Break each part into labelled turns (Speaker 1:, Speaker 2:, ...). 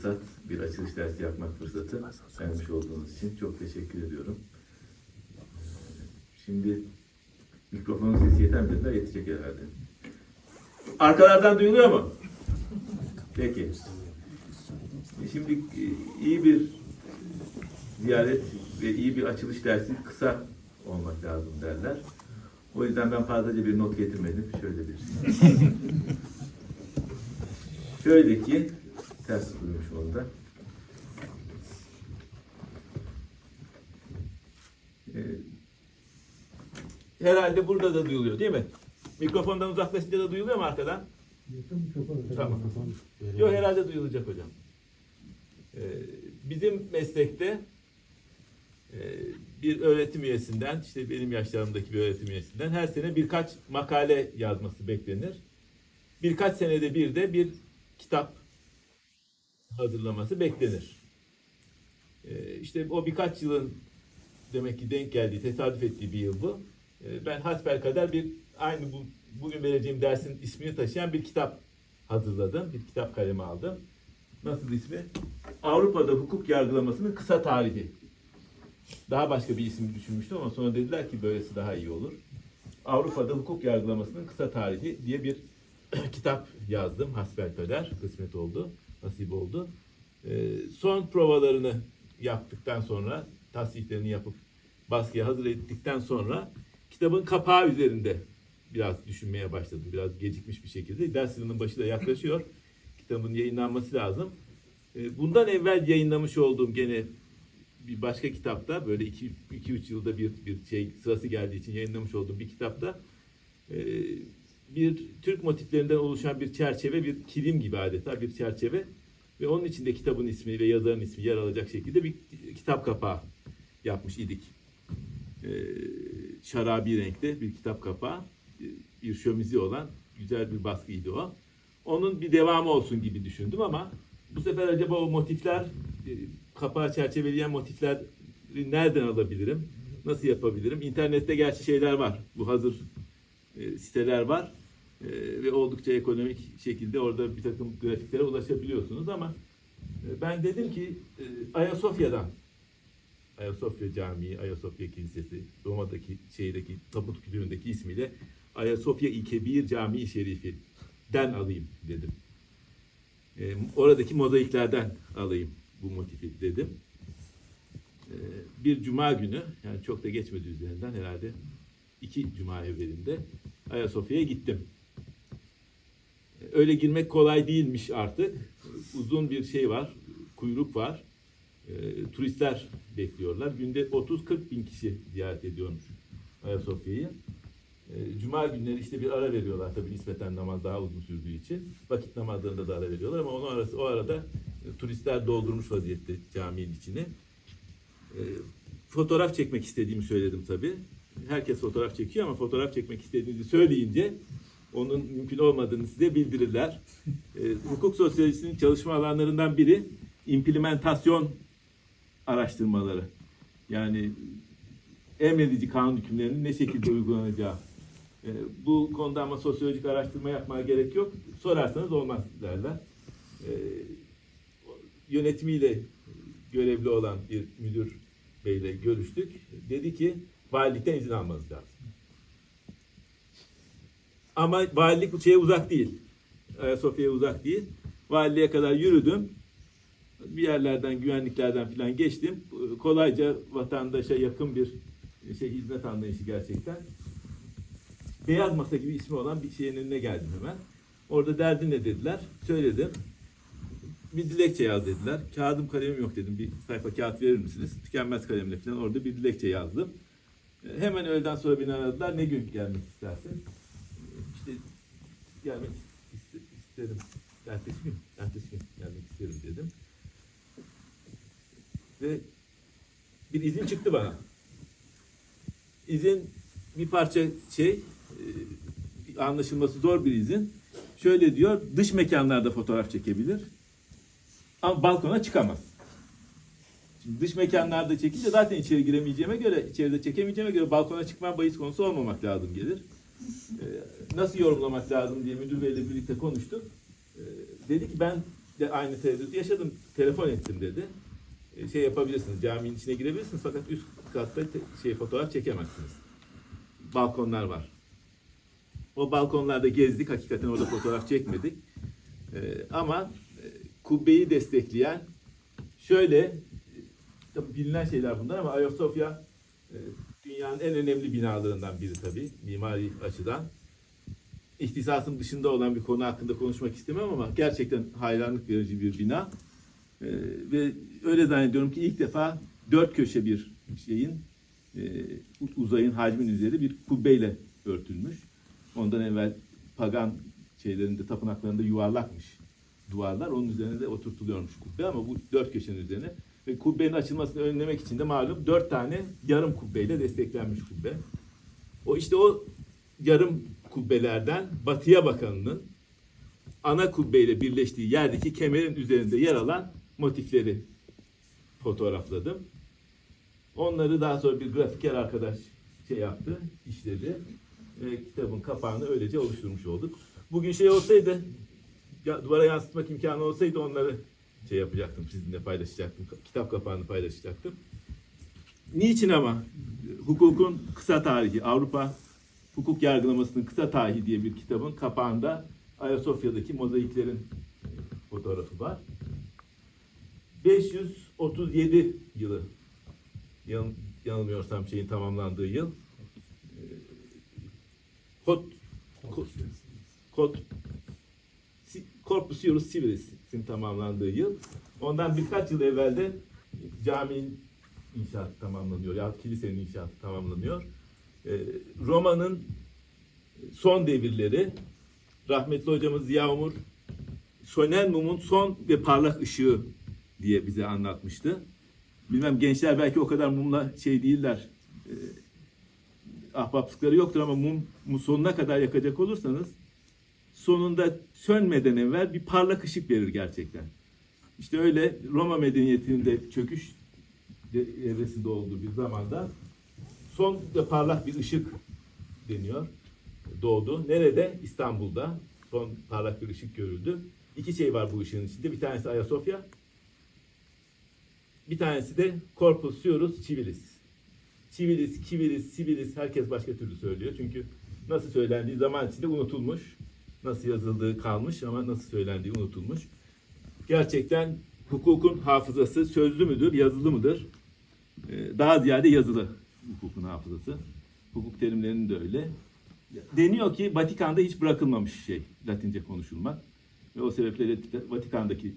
Speaker 1: fırsat, bir açılış dersi yapmak fırsatı vermiş olduğunuz için çok teşekkür ediyorum. Şimdi mikrofonun sesi yeter mi dediler, yetecek herhalde. Arkalardan duyuluyor mu? Peki. E, Şimdi e, iyi bir ziyaret ve iyi bir açılış dersi kısa olmak lazım derler. O yüzden ben fazlaca bir not getirmedim. Şöyle bir. Şöyle ki ters duymuş onda. Ee, herhalde burada da duyuluyor değil mi? Mikrofondan uzaklaşınca da duyuluyor mu arkadan? Tamam. Yok herhalde duyulacak hocam. Ee, bizim meslekte e, bir öğretim üyesinden, işte benim yaşlarımdaki bir öğretim üyesinden her sene birkaç makale yazması beklenir. Birkaç senede bir de bir kitap hazırlaması beklenir. Ee, işte o birkaç yılın demek ki denk geldiği, tesadüf ettiği bir yıl bu. Ee, ben hasbelkader bir aynı bu bugün vereceğim dersin ismini taşıyan bir kitap hazırladım. Bir kitap kalemi aldım. Nasıl ismi? Avrupa'da hukuk yargılamasının kısa tarihi. Daha başka bir isim düşünmüştüm ama sonra dediler ki böylesi daha iyi olur. Avrupa'da hukuk yargılamasının kısa tarihi diye bir kitap yazdım. Hasbelkader kısmet oldu, nasip oldu. Ee, son provalarını yaptıktan sonra, tasdiklerini yapıp baskıya hazır ettikten sonra kitabın kapağı üzerinde biraz düşünmeye başladım. Biraz gecikmiş bir şekilde. Ders yılının başı da yaklaşıyor. Kitabın yayınlanması lazım. Ee, bundan evvel yayınlamış olduğum gene bir başka kitapta böyle 2-3 yılda bir bir şey sırası geldiği için yayınlamış olduğum bir kitapta e, bir Türk motiflerinden oluşan bir çerçeve, bir kilim gibi adeta bir çerçeve ve onun içinde kitabın ismi ve yazarın ismi yer alacak şekilde bir kitap kapağı yapmış idik. E, şarabi renkte bir kitap kapağı, bir şömizi olan güzel bir baskıydı o. Onun bir devamı olsun gibi düşündüm ama bu sefer acaba o motifler, e, kapağı çerçeveleyen motifleri nereden alabilirim? Nasıl yapabilirim? İnternette gerçi şeyler var. Bu hazır e, siteler var. E, ve oldukça ekonomik şekilde orada bir takım grafiklere ulaşabiliyorsunuz ama e, ben dedim ki e, Ayasofya'dan Ayasofya Camii, Ayasofya Kilisesi, Roma'daki şeydeki tabut kütüğündeki ismiyle Ayasofya İkebir Camii Şerifi'den alayım dedim. E, oradaki mozaiklerden alayım bu motifi dedim. E, bir cuma günü, yani çok da geçmedi üzerinden herhalde iki cuma evvelinde Ayasofya'ya gittim. Öyle girmek kolay değilmiş artık. Uzun bir şey var, kuyruk var. E, turistler bekliyorlar. Günde 30-40 bin kişi ziyaret ediyormuş Ayasofya'yı. E, Cuma günleri işte bir ara veriyorlar tabii nispeten namaz daha uzun sürdüğü için. Vakit namazlarında da ara veriyorlar ama onun arası o arada e, turistler doldurmuş vaziyette caminin içini. E, fotoğraf çekmek istediğimi söyledim tabii. Herkes fotoğraf çekiyor ama fotoğraf çekmek istediğinizi söyleyince onun mümkün olmadığını size bildirirler. E, hukuk sosyolojisinin çalışma alanlarından biri implementasyon araştırmaları. Yani emredici kanun hükümlerinin ne şekilde uygulanacağı. E, bu konuda ama sosyolojik araştırma yapmaya gerek yok. Sorarsanız olmaz derler. E, yönetimiyle görevli olan bir müdür beyle görüştük. Dedi ki valilikten izin almanız lazım. Ama valilik şeye uzak değil. Ayasofya'ya uzak değil. Valiliğe kadar yürüdüm. Bir yerlerden, güvenliklerden falan geçtim. Kolayca vatandaşa yakın bir şey hizmet anlayışı gerçekten. Beyaz masa gibi ismi olan bir şeyin önüne geldim hemen. Orada derdi ne dediler. Söyledim. Bir dilekçe yaz dediler. Kağıdım kalemim yok dedim. Bir sayfa kağıt verir misiniz? Tükenmez kalemle falan orada bir dilekçe yazdım. E, Hemen öğleden sonra beni aradılar. Ne gün gelmek istersin? İşte gelmek iste- isterim. Ertesi gün, ertesi gün gelmek isterim dedim. Ve bir izin çıktı bana. İzin bir parça şey, e, anlaşılması zor bir izin. Şöyle diyor, dış mekanlarda fotoğraf çekebilir. Ama balkona çıkamaz. Şimdi dış mekanlarda çekince zaten içeri giremeyeceğime göre, içeride çekemeyeceğime göre balkona çıkmam bahis konusu olmamak lazım gelir. Ee, nasıl yorumlamak lazım diye müdür beyle birlikte konuştuk. Ee, dedi ki ben de aynı tereddüt yaşadım. Telefon ettim dedi. E, şey yapabilirsiniz. Caminin içine girebilirsiniz fakat üst katta şey fotoğraf çekemezsiniz. Balkonlar var. O balkonlarda gezdik. Hakikaten orada fotoğraf çekmedik. Ama e, kubbeyi destekleyen şöyle e, bilinen şeyler bunlar ama Ayasofya dünyanın en önemli binalarından biri tabii mimari açıdan. İhtisasım dışında olan bir konu hakkında konuşmak istemem ama gerçekten hayranlık verici bir bina. E, ve öyle zannediyorum ki ilk defa dört köşe bir şeyin e, uzayın hacmin üzeri bir kubbeyle örtülmüş. Ondan evvel pagan şeylerinde tapınaklarında yuvarlakmış duvarlar. Onun üzerine de oturtuluyormuş kubbe ama bu dört köşenin üzerine. Ve kubbenin açılmasını önlemek için de malum dört tane yarım kubbeyle desteklenmiş kubbe. O işte o yarım kubbelerden batıya bakanının ana kubbeyle birleştiği yerdeki kemerin üzerinde yer alan motifleri fotoğrafladım. Onları daha sonra bir grafiker arkadaş şey yaptı, işledi. Ve kitabın kapağını öylece oluşturmuş olduk. Bugün şey olsaydı, duvara yansıtmak imkanı olsaydı onları şey yapacaktım, sizinle paylaşacaktım. Kitap kapağını paylaşacaktım. Niçin ama? Hukukun kısa tarihi, Avrupa hukuk yargılamasının kısa tarihi diye bir kitabın kapağında Ayasofya'daki mozaiklerin fotoğrafı var. 537 yılı yan- yanılmıyorsam şeyin tamamlandığı yıl. Ee, Kod, kod, kod Corpus Iuris Civilis'in tamamlandığı yıl. Ondan birkaç yıl evvel de caminin inşaatı tamamlanıyor. Ya kilisenin inşaatı tamamlanıyor. Ee, Roma'nın son devirleri rahmetli hocamız Ziya Umur sönen mumun son ve parlak ışığı diye bize anlatmıştı. Bilmem gençler belki o kadar mumla şey değiller. E, ahbaplıkları yoktur ama mumu sonuna kadar yakacak olursanız sonunda sönmeden evvel bir parlak ışık verir gerçekten. İşte öyle Roma medeniyetinin de çöküş de- evresinde olduğu bir zamanda son ve parlak bir ışık deniyor. Doğdu. Nerede? İstanbul'da. Son parlak bir ışık görüldü. İki şey var bu ışığın içinde. Bir tanesi Ayasofya. Bir tanesi de Corpus Iuris Civilis. Civilis, Civilis, Civilis herkes başka türlü söylüyor. Çünkü nasıl söylendiği zaman içinde unutulmuş. Nasıl yazıldığı kalmış ama nasıl söylendiği unutulmuş. Gerçekten hukukun hafızası sözlü müdür, yazılı mıdır? Ee, Daha ziyade yazılı hukukun hafızası. Hukuk terimlerinin de öyle. Deniyor ki Vatikan'da hiç bırakılmamış şey Latince konuşulmak. Ve o sebeple Vatikan'daki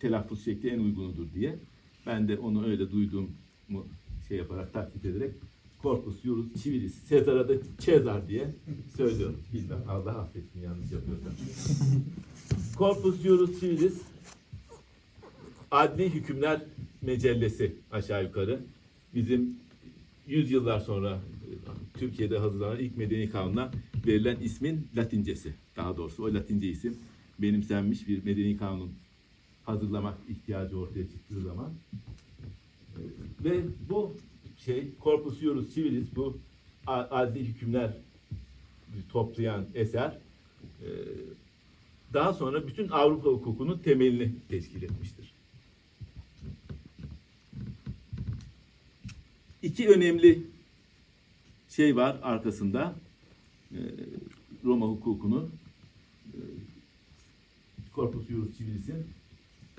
Speaker 1: telaffuz şekli en uygunudur diye. Ben de onu öyle duyduğumu şey yaparak taklit ederek Corpus Iuris Civilis, Sezar'a da Cezar diye söylüyorum. Bilmem Allah affetsin yanlış yapıyorsam. Corpus Iuris Civilis adli hükümler mecellesi aşağı yukarı. Bizim yüzyıllar sonra Türkiye'de hazırlanan ilk medeni kanuna verilen ismin Latincesi. Daha doğrusu o Latince isim benimsenmiş bir medeni kanun hazırlamak ihtiyacı ortaya çıktığı zaman. Ve bu şey Corpus Iuris Civilis bu adli hükümler toplayan eser e, daha sonra bütün Avrupa hukukunun temelini teşkil etmiştir. İki önemli şey var arkasında e, Roma hukukunun e, Corpus Iuris Civilis'in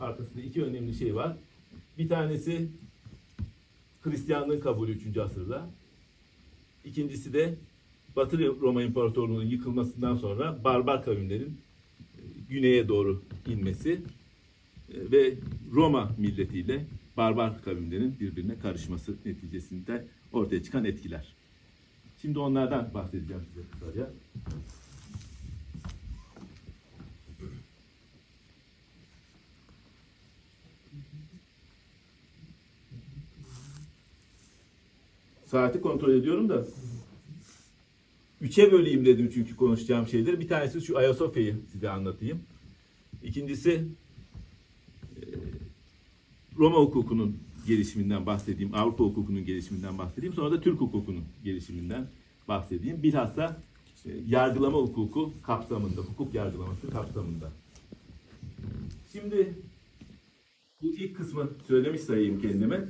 Speaker 1: arkasında iki önemli şey var. Bir tanesi Hristiyanlığın kabulü 3. asırda. İkincisi de Batı Roma İmparatorluğu'nun yıkılmasından sonra barbar kavimlerin e, güneye doğru inmesi e, ve Roma milletiyle barbar kavimlerin birbirine karışması neticesinde ortaya çıkan etkiler. Şimdi onlardan bahsedeceğim size kısaca. Saati kontrol ediyorum da üçe böleyim dedim çünkü konuşacağım şeyleri. Bir tanesi şu Ayasofya'yı size anlatayım. İkincisi e, Roma hukukunun gelişiminden bahsedeyim, Avrupa hukukunun gelişiminden bahsedeyim. Sonra da Türk hukukunun gelişiminden bahsedeyim. Bilhassa e, yargılama hukuku kapsamında, hukuk yargılaması kapsamında. Şimdi bu ilk kısmı söylemiş sayayım kendime.